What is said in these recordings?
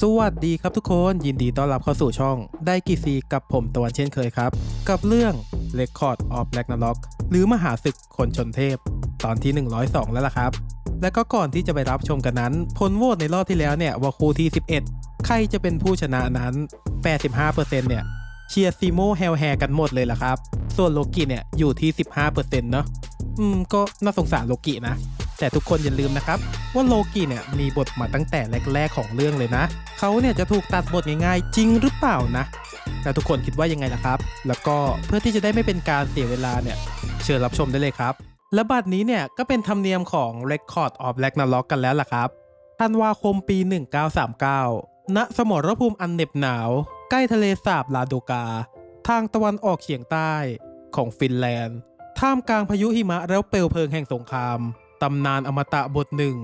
สวัสดีครับทุกคนยินดีต้อนรับเข้าสู่ช่องไดกีซีกับผมตะวันเช่นเคยครับ กับเรื่อง Record of Ragnarok หรือมหาศึกคนชนเทพ ตอนที่ 102 แล้วล่ะครับ และก็ก่อนที่จะไปรับชมกันนั้น ผลโหวตในรอบที่แล้วเนี่ยว่าคู่ที่ 11 ใครจะเป็นผู้ชนะนั้น 85%เนี่ยเชียร์ซีโมแฮลแฮกันหมดเลยล่ะครับ ส่วนโลกิเนี่ยอยู่ที่ 15%เนาะอืมก็น่าสงสารโลกินะ แต่ทุกคนอย่าลืมนะครับ ว่าโลกิเนี่ยมีบทมาตั้งแต่แรก ๆของเรื่องเลยนะ เขาเนี่ยจะถูกตัดบทง่ายๆ จริงหรือเปล่านะ แต่ทุกคนคิดว่ายังไงล่ะครับ แล้วก็เพื่อที่จะได้ไม่เป็นการเสียเวลาเนี่ยเชิญรับชมได้เลยครับ และบัดนี้เนี่ยก็เป็นธรรมเนียมของ Record of Ragnarok กันแล้วล่ะครับธันวาคมปี 1939 ณ สมรภูมิอันเหน็บหนาว ใกล้ทะเลสาบลาโดกา ทางตะวันออกเฉียงใต้ของฟินแลนด์ ท่ามกลางพายุหิมะแล้วเปลวเพลิงแห่งสงคราม ตำนานอมตะบทหนึ่ง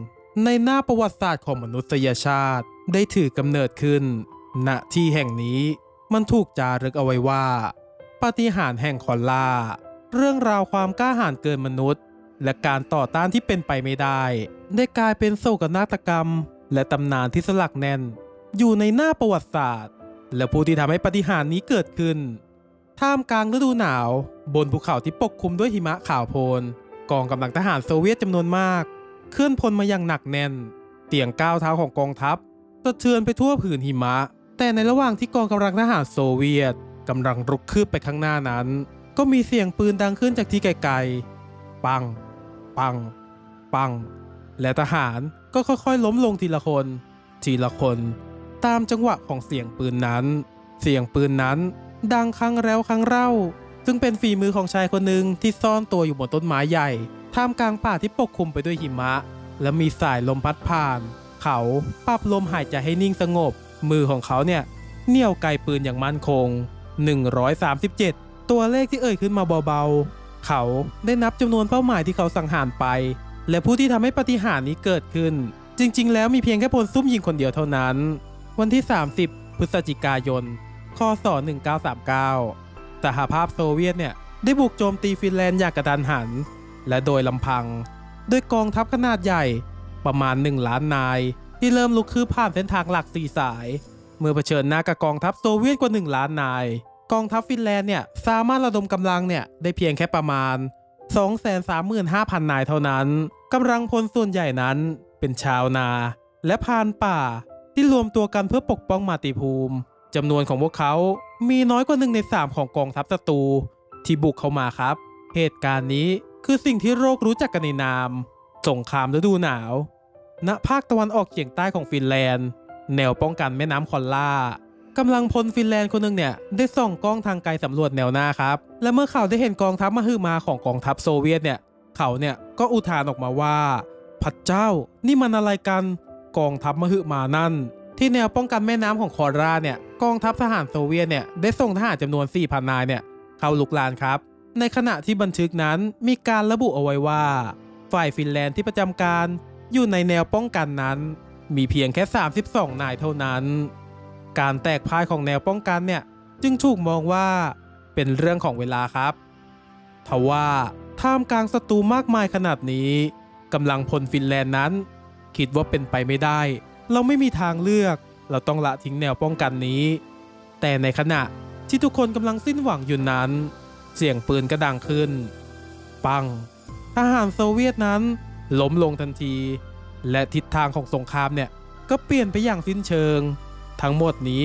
ในหน้าประวัติศาสตร์ของมนุษยชาติได้ถือกำเนิดขึ้น ณที่แห่งนี้มันถูกจารึกเอาไว้ว่าปาฏิหาริย์แห่งคอลล่า เรื่องราวความกล้าหาญเกินมนุษย์ และการต่อต้านที่เป็นไปไม่ได้ ได้กลายเป็นโศกนาฏกรรม และตำนานที่สลักแน่น อยู่ในหน้าประวัติศาสตร์ และผู้ที่ทำให้ปาฏิหาริย์นี้เกิดขึ้น ท่ามกลางฤดูหนาว บนภูเขาที่ปกคลุมด้วยหิมะขาวโพลน กองกำลังทหารโซเวียตจำนวนมาก เคลื่อนพลมาอย่างหนักแน่น เตียงก้าวเท้าของกองทัพสะเทือนไปทั่วผืนหิมะ แต่ในระหว่างที่กองกำลังทหารโซเวียตกำลังรุกคืบไปข้างหน้านั้น ก็มีเสียงปืนดังขึ้นจากที่ไกลๆ ปัง ปัง ปัง และทหารก็ค่อยๆ ล้มลงทีละคน ทีละคน ตามจังหวะของเสียงปืนนั้น เสียงปืนนั้นดังครั้งแล้วครั้งเล่า ซึ่งเป็นฝีมือของชายคนหนึ่งที่ซ่อนตัวอยู่บนต้นไม้ใหญ่ท่ามกลางป่าที่ปกคลุมไปด้วยหิมะ และมีสายลมพัดผ่าน เขาปรับลมหายใจให้นิ่งสงบ มือของเขาเนี่ยเหนี่ยวไกปืนอย่างมั่นคง 137 ตัวเลขที่เอ่ยขึ้นมาเบาๆ เขาได้นับจำนวนเป้าหมายที่เขาสังหารไป และผู้ที่ทำให้ปฏิหารนี้เกิดขึ้น จริง ๆ แล้วมีเพียงแค่พลซุ่มยิงคนเดียวเท่านั้น วันที่ 30 พฤศจิกายน คศ 1939 สหภาพโซเวียตเนี่ยได้บุกโจมตีฟินแลนด์อย่างกระทันหัน และโดยลำพัง ด้วยกองทัพขนาดใหญ่ประมาณ 1 ล้านนาย ที่เริ่มลุกคืบผ่านเส้นทางหลักสี่สาย เมื่อเผชิญหน้ากับกองทัพโซเวียตกว่า 1 ล้านนาย กองทัพฟินแลนด์เนี่ยสามารถระดมกำลังเนี่ยได้เพียงแค่ประมาณ 235,000 นายเท่านั้นกำลังพลส่วนใหญ่นั้นเป็นชาวนา และพานป่าที่รวมตัวกันเพื่อปกป้องมาติภูมิจำนวนของพวกเขา มีน้อยกว่าหนึ่งในสามของกองทัพศัตรูที่บุกเข้ามาครับ เหตุการณ์นี้คือสิ่งที่โลกรู้จักกันในนาม สงครามฤดูหนาว ณภาคตะวันออกเฉียงใต้ของฟินแลนด์ แนวป้องกันแม่น้ำคอลล่ากำลังพลฟินแลนด์คนหนึ่งเนี่ยได้ส่องกล้องทางไกลสำรวจแนวหน้าครับ และเมื่อเขาได้เห็นกองทัพมหึมาของกองทัพโซเวียตเนี่ยเขาเนี่ยก็อุทานออกมาว่าพระเจ้านี่มันอะไรกัน กองทัพมหึมานั่น ที่แนวป้องกันแม่น้ำของคอร์ราเนี่ยกองทัพทหารโซเวียตเนี่ยได้ส่งทหารจำนวน 4,000 นายเนี่ยเข้าลุกลานครับ ในขณะที่บันทึกนั้นมีการระบุเอาไว้ว่า ฝ่ายฟินแลนด์ที่ประจำการอยู่ในแนวป้องกันนั้น มีเพียงแค่ 32 นายเท่านั้น การแตกพ่ายของแนวป้องกันเนี่ยจึงถูกมองว่าเป็นเรื่องของเวลาครับทว่าท่ามกลางศัตรูมากมายขนาดนี้กำลังพลฟินแลนด์นั้น คิดว่าเป็นไปไม่ได้ เราไม่มีทางเลือก เราต้องละทิ้งแนวป้องกันนี้ แต่ในขณะที่ทุกคนกำลังสิ้นหวังอยู่นั้น เสียงปืนกระดังขึ้น ปัง ทหารโซเวียตนั้นล้มลงทันที และทิศทางของสงครามเนี่ยก็เปลี่ยนไปอย่างสิ้นเชิง ทั้งหมดนี้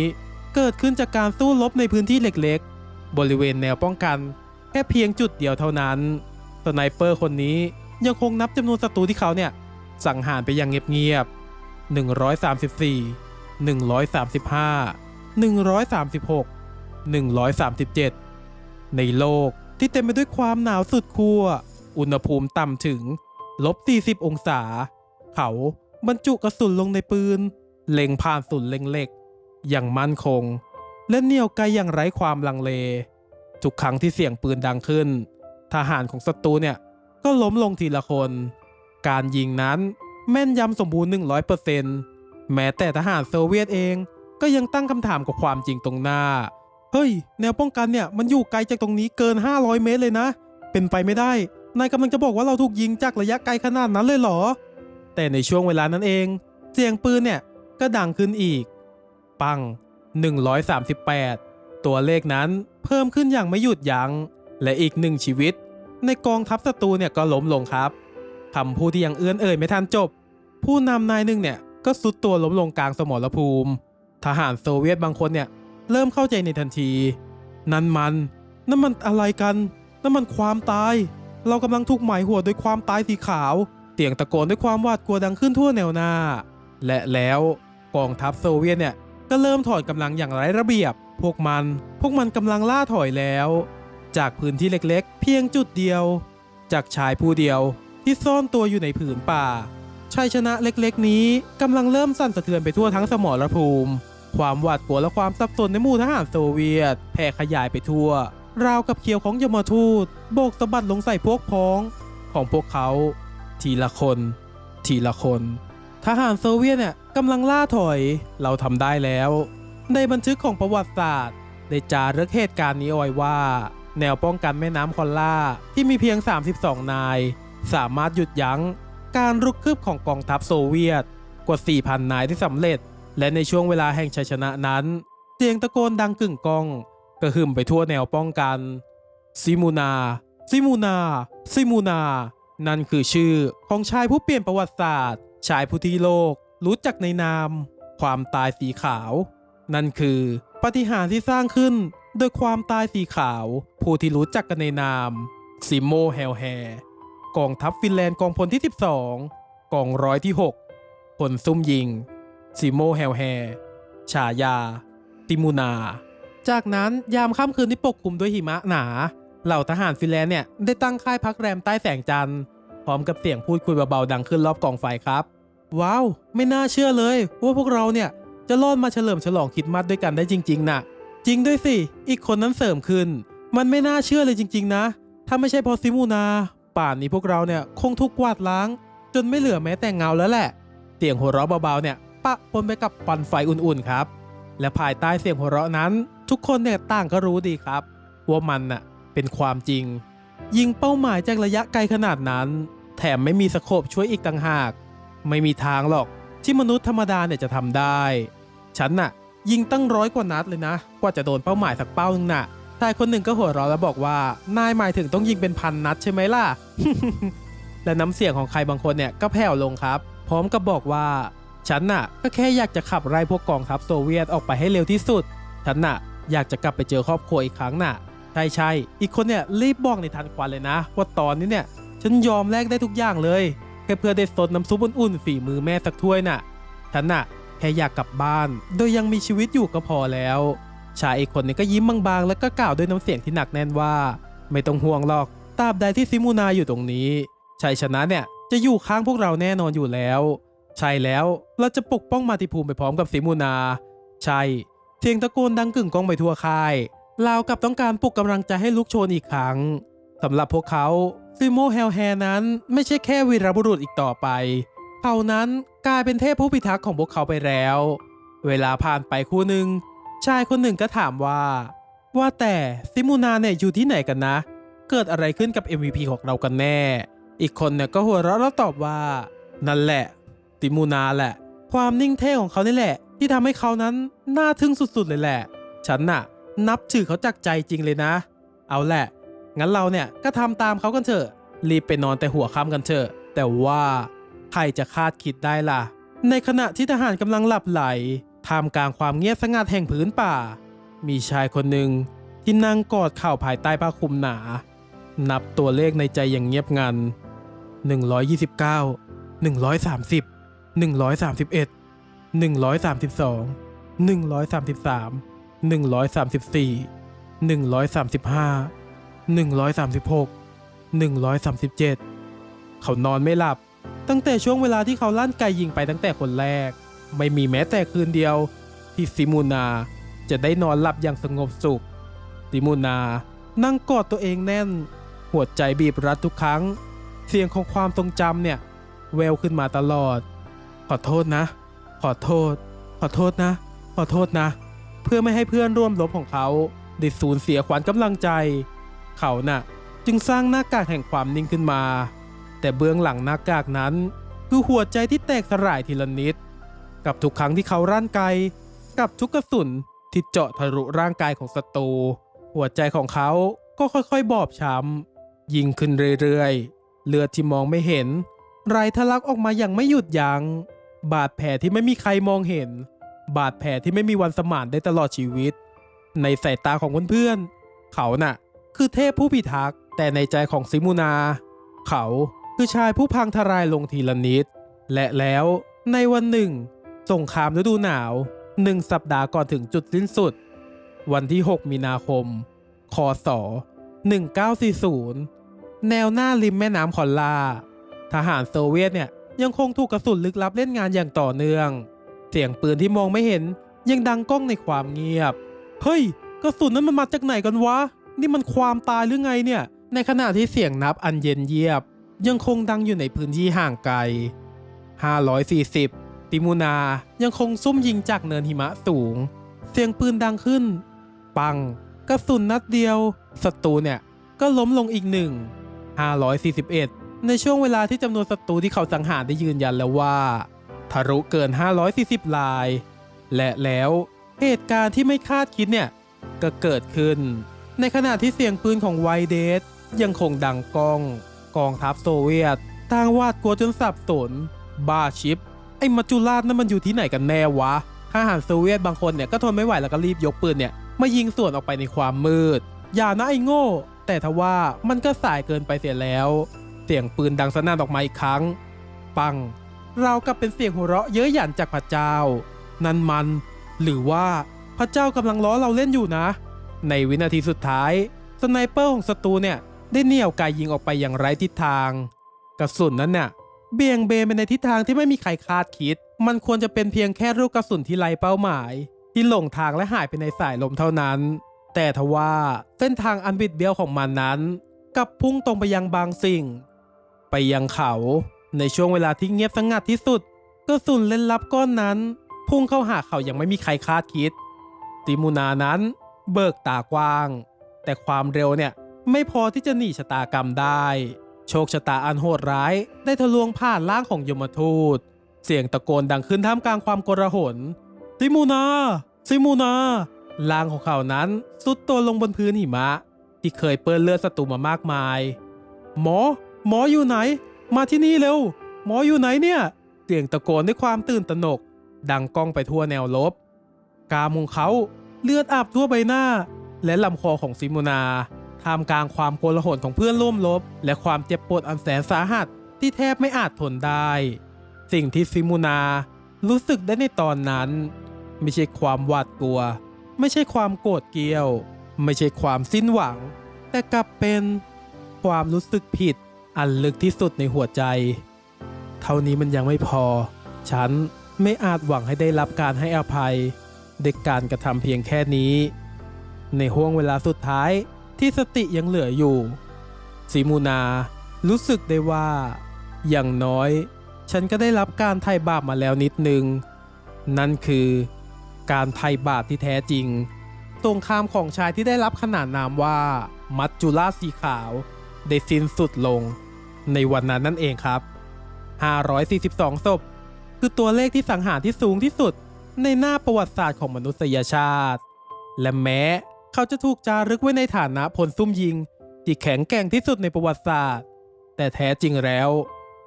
เกิดขึ้นจากการสู้รบในพื้นที่เล็กๆ บริเวณแนวป้องกัน แค่เพียงจุดเดียวเท่านั้นสไนเปอร์คนนี้ยังคงนับจำนวนศัตรูที่เขาเนี่ยสังหารไปอย่างเงียบๆ 134 135 136 137 ในโลกที่เต็มไปด้วยความหนาวสุดขั้ว อุณหภูมิต่ำถึงลบ 40 องศา เขาบรรจุกระสุนลงในปืน เล็งผ่านสุนเล็งเหล็ก อย่างมั่นคง และเหนี่ยวไกลอย่างไร้ความลังเล ทุกครั้งที่เสียงปืนดังขึ้น ทหารของศัตรูเนี่ยก็ล้มลงทีละคน การยิงนั้น แม่นยำสมบูรณ์ 100%แม้แต่ทหารโซเวียตเอง ก็ยังตั้งคำถามกับความจริงตรงหน้า เฮ้ย แนวป้องกันเนี่ยมันอยู่ไกลจากตรงนี้เกิน 500 เมตรเลยนะ เป็นไปไม่ได้ นายกำลังจะบอกว่าเราถูกยิงจากระยะไกลขนาดนั้นเลยเหรอ แต่ในช่วงเวลานั้นเอง เสียงปืนเนี่ยก็ดังขึ้นอีก ปัง 138 ตัวเลขนั้นเพิ่มขึ้นอย่างไม่หยุดยัง้ง และอีกหนึ่งชีวิต ในกองทัพศัตรูเนี่ยก็ล้มลงครับคำพูดที่ยังเอื้อนเอ่ยไม่ทันจบ ผู้นำนายหนึ่งเนี่ยก็สุดตัวล้มลงกลางสมรภูมิ ทหารโซเวียตบางคนเนี่ยเริ่มเข้าใจในทันที นั่นมัน นั่นมันอะไรกัน นั่นมันความตาย เรากำลังถูกหมายหัวโดยความตายสีขาว เสียงตะโกนด้วยความหวาดกลัวดังขึ้นทั่วแนวหน้า และแล้วกองทัพโซเวียตเนี่ยก็เริ่มถอนกำลังอย่างไร้ระเบียบ พวกมัน พวกมันกำลังล่าถอยแล้ว จากพื้นที่เล็กๆ เพียงจุดเดียว จากชายผู้เดียวที่ซ่อนตัวอยู่ในผืนป่า ชัยชนะเล็กๆ นี้กำลังเริ่มสั่นสะเทือนไปทั่วทั้งสมรภูมิ ความหวาดกลัวและความสับสนในหมู่ทหารโซเวียตแผ่ขยายไปทั่ว ราวกับเขียวของยมทูต โบกสะบัดลงใส่พวกพ้อง ของพวกเขา ทีละคน ทีละคน ทหารโซเวียตเนี่ยกำลังล่าถอย เราทำได้แล้ว ในบันทึกของประวัติศาสตร์ได้จารึกเหตุการณ์นี้เอาไว้ว่า แนวป้องกันแม่น้ำคอนล่าที่มีเพียง 32 นาย สามารถหยุดยั้ง การรุกคืบของกองทัพโซเวียต กว่า 4,000 นายที่สำเร็จ และในช่วงเวลาแห่งชัยชนะนั้น เสียงตะโกนดังกึ่งก้องกระหึ่มไปทั่วแนวป้องกัน ซิมูนา ซิมูนา ซิมูนา นั่นคือชื่อของชายผู้เปลี่ยนประวัติศาสตร์ ชายผู้ที่โลก รู้จักในนาม ความตายสีขาว นั่นคือปาฏิหาริย์ที่สร้างขึ้น โดยความตายสีขาว ผู้ที่รู้จักกันในนามซิโมเฮลแฮ กองทัพฟินแลนด์กองพลที่ 12 กองร้อยที่6คนซุ่มยิงซิโมเฮลแฮ ฉายา ติมูนา จากนั้นยามค่ำคืนที่ปกคลุมด้วยหิมะหนา เหล่าทหารฟินแลนด์เนี่ยได้ตั้งค่ายพักแรมใต้แสงจันทร์พร้อมกับเสียงพูดคุยเบาๆดังขึ้นรอบกองไฟครับ ว้าว ไม่น่าเชื่อเลยว่าพวกเราเนี่ยจะรอดมาเฉลิมฉลองคิดมัดด้วยกันได้จริง ๆน่ะ จริงด้วยสิ อีกคนนั้นเสริมขึ้น มันไม่น่าเชื่อเลยจริง ๆ นะ ถ้าไม่ใช่เพอซิมูนา ป่านนี้พวกเราเนี่ยคงถูกกวาดล้าง จนไม่เหลือแม้แต่เงาแล้วแหละ เสียงหัวเราะเบาๆเนี่ยปะปนไปกับปันไฟอุ่นๆครับ และภายใต้เสียงหัวเราะนั้น ทุกคนเนี่ยต่างก็รู้ดีครับ ว่ามันน่ะเป็นความจริง ยิงเป้าหมายจากระยะไกลขนาดนั้น แถมไม่มีสโคปช่วยอีกต่างหาก ไม่มีทางหรอกที่มนุษย์ธรรมดาเนี่ยจะทำได้ ฉันน่ะยิงตั้งร้อยกว่านัดเลยนะ กว่าจะโดนเป้าหมายสักเป้านึงน่ะ ชายคนหนึ่งก็หัวเราะแล้วบอกว่า นายหมายถึงต้องยิงเป็นพันนัดใช่ไหมล่ะ และน้ำเสียงของใครบางคนเนี่ยก็แผ่วลงครับ พร้อมกับบอกว่า ฉันน่ะ ก็แค่อยากจะขับไล่พวกกองทัพโซเวียตออกไปให้เร็วที่สุด ฉันน่ะ อยากจะกลับไปเจอครอบครัวอีกครั้งน่ะ ใช่ใช่อีกคนเนี่ยรีบบอกในทันควันเลยนะ ว่าตอนนี้เนี่ย ฉันยอมแลกได้ทุกอย่างเลยแค่เพื่อได้สดน้ำซุปอุ่นๆฝีมือแม่สักถ้วยน่ะ ฉันน่ะแค่อยากกลับบ้าน โดยยังมีชีวิตอยู่ก็พอแล้ว ชายอีกคนนี่ก็ยิ้มบางๆ แล้วก็กล่าวด้วยน้ำเสียงที่หนักแน่นว่า ไม่ต้องห่วงหรอกตราบใดที่ซิมูนาอยู่ตรงนี้ชัยชนะเนี่ยจะอยู่ข้างพวกเราแน่นอนอยู่แล้ว ใช่แล้วเราจะปกป้องมาติภูมิไปพร้อมกับซิมูนา ใช่เสียงตะโกนดังกึ่งก้องไปทั่วค่ายราวกับต้องการปลุกกำลังใจให้ลุกโชนอีกครั้งสำหรับพวกเขาซิโมเฮลแฮนั้นไม่ใช่แค่วีรบุรุษอีกต่อไปเขานั้นกลายเป็นเทพผู้พิทักษ์ของพวกเขาไปแล้ว เวลาผ่านไปคู่หนึ่ง ชายคนหนึ่งก็ถามว่า ว่าแต่ซิมูนาเนี่ยอยู่ที่ไหนกันนะ เกิดอะไรขึ้นกับ MVP ของเรากันแน่ อีกคนเนี่ยก็หัวเราะแล้วตอบว่า นั่นแหละ ติมูนาแหละ ความนิ่งเท่ของเขานี่แหละ ที่ทำให้เขานั้นน่าทึ่งสุดๆเลยแหละ ฉันน่ะ นับถือเขาจากใจจริงเลยนะ เอาแหละ งั้นเราเนี่ยก็ทำตามเขากันเถอะ รีบไปนอนแต่หัวค่ำกันเถอะ แต่ว่าใครจะคาดคิดได้ล่ะ ในขณะที่ทหารกำลังหลับไหล ท่ามกลางความเงียบสงัดแห่งพื้นป่า มีชายคนหนึ่งที่นั่งกอดเข่าภายใต้ผ้าคลุมหนา นับตัวเลขในใจอย่างเงียบงัน 129 130 131 132 133 134 135 136 137 เขานอนไม่หลับตั้งแต่ช่วงเวลาที่เขาลั่นไกยิงไปตั้งแต่คนแรก ไม่มีแม้แต่คืนเดียว ที่ซิมูนาจะได้นอนหลับอย่างสงบสุข ซิมูนานั่งกอดตัวเองแน่น หัวใจบีบรัดทุกครั้ง เสียงของความทรงจำเนี่ยแววขึ้นมาตลอด ขอโทษนะ ขอโทษ ขอโทษนะ ขอโทษนะ เพื่อไม่ให้เพื่อนร่วมรบของเขาได้สูญเสียขวัญกำลังใจ เขาน่ะจึงสร้างหน้ากากแห่งความนิ่งขึ้นมา แต่เบื้องหลังหน้ากากนั้น คือหัวใจที่แตกสลายทีละนิด กับทุกครั้งที่เขาร่านไกลกับทุกกระสุนที่เจาะทะลุร่างกายของศัตรูหัวใจของเขาก็ค่อยๆ บอบช้ำยิงขึ้นเรื่อยๆ เลือดที่มองไม่เห็นไหลทะลักออกมาอย่างไม่หยุดยัง้งบาดแผลที่ไม่มีใครมองเห็น บาดแผลที่ไม่มีวันสมานได้ตลอดชีวิต ในสายตาของเพื่อนๆเขาน่ะ คือเทพผู้พิทักษ์แต่ในใจของซิมูนา เขาคือชายผู้พังทลายลงทีละนิด และแล้วในวันหนึ่ง สงครามฤดูหนาวหนึ่งสัปดาห์ก่อนถึงจุดสิ้นสุด วันที่ 6 มีนาคม คศ 1940 แนวหน้าริมแม่น้ำคอนลา ทหารโซเวียตเนี่ยยังคงถูกกระสุนลึกลับเล่นงานอย่างต่อเนื่อง เสียงปืนที่มองไม่เห็นยังดังก้องในความเงียบ เฮ้ย กระสุนนั้นมันมาจากไหนกันวะ นี่มันความตายหรือไงเนี่ย ในขณะที่เสียงนับอันเย็นเยียบ ยังคงดังอยู่ในพื้นที่ห่างไกล 540 ติมูนายังคงซุ่มยิงจากเนินหิมะสูง เสียงปืนดังขึ้น ปัง กระสุนนัดเดียวศัตรูเนี่ยก็ล้มลงอีกหนึ่ง541 ในช่วงเวลาที่จำนวนศัตรูที่เขาสังหารได้ยืนยันแล้วว่าทะลุเกิน 540 ลาย และแล้วเหตุการณ์ที่ไม่คาดคิดเนี่ยก็เกิดขึ้น ในขณะที่เสียงปืนของไวเดสยังคงดังก้อง กองทัพโซเวียตต่างวาดกลัวจนสับสน บ้าชิป ไอ้มัจจุราชนั่นมันอยู่ที่ไหนกันแน่วะทหารโซเวียตบางคนเนี่ยก็ทนไม่ไหวแล้วก็รีบยกปืนเนี่ยมายิงส่วนออกไปในความมืด อย่านะไอ้โง่ แต่ทว่ามันก็สายเกินไปเสียแล้ว เสียงปืนดังสนั่นออกมาอีกครั้ง ปัง เรากับเป็นเสียงหัวเราะเย้ยหยันจากพระเจ้า นั่นมัน หรือว่าพระเจ้ากำลังล้อเราเล่นอยู่นะ ในวินาทีสุดท้ายสไนเปอร์ของศัตรูเนี่ยได้เหนี่ยวไกยิงออกไปอย่างไร้ทิศทาง กระสุนนั้นเนี่ย เบี่ยงเบนไปในทิศทางที่ไม่มีใครคาดคิด มันควรจะเป็นเพียงแค่ลูกกระสุนที่ไร้เป้าหมาย ที่หลงทางและหายไปในสายลมเท่านั้น แต่ทว่าเส้นทางอันบิดเบี้ยวของมันนั้นกลับพุ่งตรงไปยังบางสิ่ง ไปยังเขาในช่วงเวลาที่เงียบสงัดที่สุดกระสุนเล่นลับก้อนนั้น พุ่งเข้าหาเขาอย่างไม่มีใครคาดคิด ติมูนานั้น เบิกตากว้าง แต่ความเร็วเนี่ยไม่พอที่จะหนีชะตากรรมได้ โชคชะตาอันโหดร้ายได้ทะลวงผ่านร่างของยมทูต เสียงตะโกนดังขึ้นท่ามกลางความโกลาหลซิมูนาซิมูนาร่างของเขานั้นสุดตัวลงบนพื้นหิมะ ที่เคยเปื้อนเลือดศัตรูมามากมาย หมอ หมออยู่ไหน มาที่นี่เร็ว หมออยู่ไหนเนี่ย เสียงตะโกนด้วยความตื่นตระหนก ดังก้องไปทั่วแนวลบ กามของเขาเลือดอาบทั่วใบหน้า และลำคอของซิมูนา ท่ามกลางความโกลาหลของเพื่อนร่วมรบ และความเจ็บปวดอันแสนสาหัสที่แทบไม่อาจทนได้ สิ่งที่ซิมูนารู้สึกได้ในตอนนั้น ไม่ใช่ความหวาดกลัว ไม่ใช่ความโกรธเกรี้ยว ไม่ใช่ความสิ้นหวัง แต่กลับเป็นความรู้สึกผิดอันลึกที่สุดในหัวใจ เท่านี้มันยังไม่พอ ฉันไม่อาจหวังให้ได้รับการให้อภัยเด็กการกระทำเพียงแค่นี้ ในห่วงเวลาสุดท้าย ที่สติยังเหลืออยู่สีมูนารู้สึกได้ว่า อย่างน้อย ฉันก็ได้รับการไถ่บาปมาแล้วนิดนึง นั่นคือ การไถ่บาปที่แท้จริงสงครามของชายที่ได้รับขนานนามว่า มัจจุราชสีขาว ได้สิ้นสุดลง ในวันนั้นนั่นเองครับ 542 ศพ คือตัวเลขที่สังหารที่สูงที่สุดในหน้าประวัติศาสตร์ของมนุษยชาติ และแม้ เขาจะถูกจารึกไว้ในฐานะพลซุ่มยิง ที่แข็งแกร่งที่สุดในประวัติศาสตร์ แต่แท้จริงแล้ว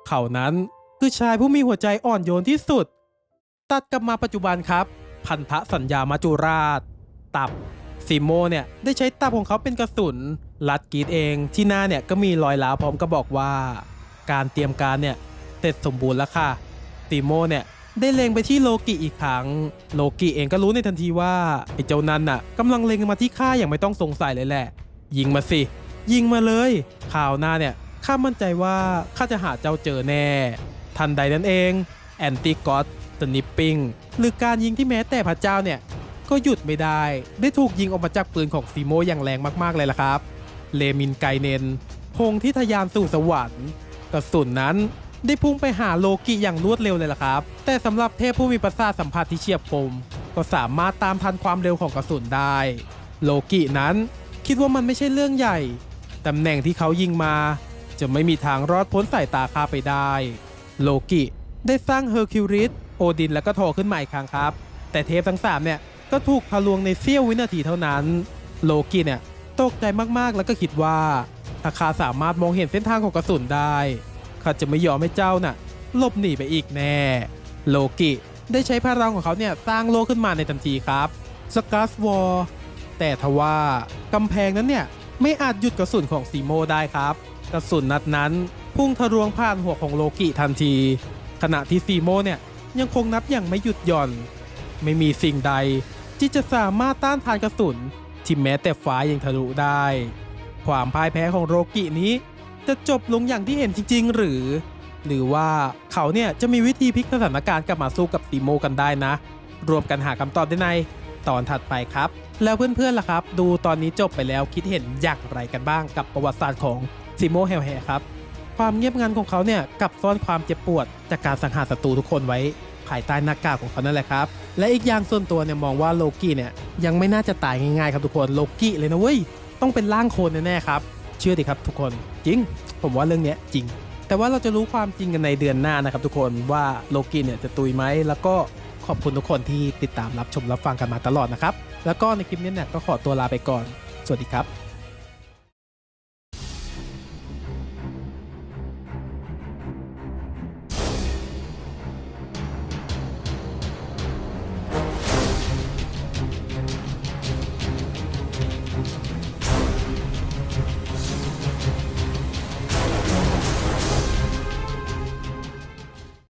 เขานั้นคือชายผู้มีหัวใจอ่อนโยนที่สุด ตัดกลับมาปัจจุบันครับ พันธสัญญามาจุราช ตับซิโมเนี่ยได้ใช้ตับของเขาเป็นกระสุน ลัดกีดเองที่หน้าเนี่ยก็มีรอยร้าวพร้อมกับบอกว่า การเตรียมการเนี่ยเสร็จสมบูรณ์แล้วค่ะติโมเนี่ย ได้เล็งไปที่โลกิอีกครั้ง โลกิเองก็รู้ในทันทีว่าไอ้เจ้านั้นน่ะกำลังเล็งมาที่ข้าอย่างไม่ต้องสงสัยเลยแหละ ยิงมาสิ ยิงมาเลยข่าวหน้าเนี่ยข้ามั่นใจว่าข้าจะหาเจ้าเจอแน่ ทันใดนั้นเองแอนติกอสสนิปปิงหรือการยิงที่แม้แต่พระเจ้าเนี่ยก็หยุดไม่ได้ ได้ถูกยิงออกมาจากปืนของซีโมอย่างแรงมากๆเลยล่ะครับ เลมินไกเนนพงที่ทะยานสู่สวรรค์กระสุนนั้น ได้พุ่งไปหาโลกิอย่างรวดเร็วเลยล่ะครับ แต่สำหรับเทพผู้มีประสาทสัมผัสที่เฉียบคม ก็สามารถตามทันความเร็วของกระสุนได้ โลกินั้นคิดว่ามันไม่ใช่เรื่องใหญ่ ตำแหน่งที่เขายิงมา จะไม่มีทางรอดพ้นสายตาข้าไปได้ โลกิได้สร้างเฮอร์คิวริสโอดินและก็ทอขึ้นใหม่ครั้งครับ แต่เทปทั้งสามเนี่ยก็ถูกทะลวงในเสี้ยววินาทีเท่านั้น โลกิเนี่ยตกใจมากๆแล้วก็คิดว่าถ้าข้าสามารถมองเห็นเส้นทางของกระสุนได้ ข้าจะไม่ยอมให้เจ้าน่ะหลบหนีไปอีกแน่ โลกิได้ใช้พลังของเขาเนี่ยสร้างโลกขึ้นมาในทันทีครับสกัสวอร์แต่ทว่ากำแพงนั้นเนี่ยไม่อาจหยุดกระสุนของซีโมได้ครับ กระสุนนัดนั้นพุ่งทะลวงผ่านหัวของโลกิทันที ขณะที่ซีโมเนี่ยยังคงนับอย่างไม่หยุดหย่อน ไม่มีสิ่งใดที่จะสามารถต้านทานกระสุนที่แม้แต่ฟ้ายังทะลุได้ ความพ่ายแพ้ของโรกินี้ จะจบลงอย่างที่เห็นจริง ๆ หรือ หรือว่าเขาเนี่ยจะมีวิธีพลิกสถานการณ์กลับมาสู้กับซีโมกันได้นะ รวมกันหาคำตอบได้ในตอนถัดไปครับ แล้วเพื่อนๆล่ะครับ ดูตอนนี้จบไปแล้วคิดเห็นอย่างไรกันบ้างกับประวัติศาสตร์ของซีโมเฮลแฮครับความเงียบงันของเขาเนี่ยกับซ่อนความเจ็บปวด จากการสังหารศัตรูทุกคนไว้ ภายใต้หน้ากากของเขานั่นแหละครับ และอีกอย่างส่วนตัวเนี่ยมองว่าโลกี้เนี่ยยังไม่น่าจะตายง่ายๆครับทุกคนโลกี้เลยนะเว้ยต้องเป็นร่างโคนแน่ๆครับ เชื่อดิครับทุกคน จริง ผมว่าเรื่องนี้จริง แต่ว่าเราจะรู้ความจริงกันในเดือนหน้านะครับทุกคนว่าโลกิเนี่ยจะตุยไหมแล้วก็ขอบคุณทุกคนที่ติดตามรับชมรับฟังกันมาตลอดนะครับ แล้วก็ในคลิปนี้เนี่ยก็ขอตัวลาไปก่อน สวัสดีครับ